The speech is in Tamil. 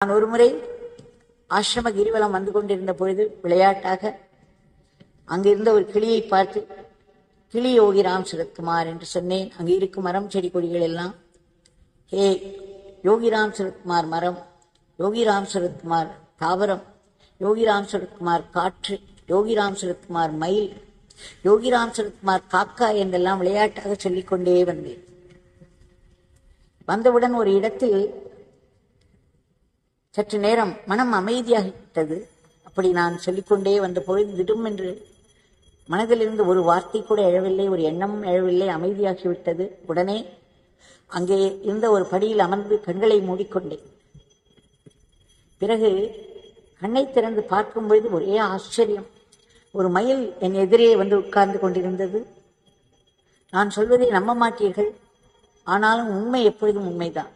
நான் ஒருமுறை ஆசிரம கிரிவலம் வந்து கொண்டிருந்த பொழுது விளையாட்டாக அங்கிருந்த ஒரு கிளியை பார்த்து கிளி யோகி ராம் சரத்குமார் என்று சொன்னேன். அங்கு இருக்கும் மரம் செடி கொடிகள் எல்லாம் ஹே யோகிராம் சரத்குமார் மரம் யோகிராம் சரத்குமார் தாவரம் யோகிராம் சரத்குமார் காற்று யோகிராம் சரத்குமார் மயில் யோகிராம் சரத்குமார் காக்கா என்றெல்லாம் விளையாட்டாக சொல்லிக்கொண்டே வந்தேன். வந்தவுடன் ஒரு இடத்தில் சற்று நேரம் மனம் அமைதியாகிவிட்டது. அப்படி நான் சொல்லிக்கொண்டே வந்த பொழுது திடும் என்று மனதிலிருந்து ஒரு வார்த்தை கூட எழவில்லை ஒரு எண்ணமும் எழவில்லை அமைதியாகிவிட்டது. உடனே அங்கே இருந்த ஒரு படியில் அமர்ந்து கண்களை மூடிக்கொண்டேன். பிறகு கண்ணை திறந்து பார்க்கும் பொழுது ஒரே ஆச்சரியம். ஒரு மயில் என் எதிரே வந்து உட்கார்ந்து கொண்டிருந்தது. நான் சொல்வதை நம்ப மாட்டீர்கள். ஆனாலும் உண்மை எப்பொழுதும் உண்மைதான்.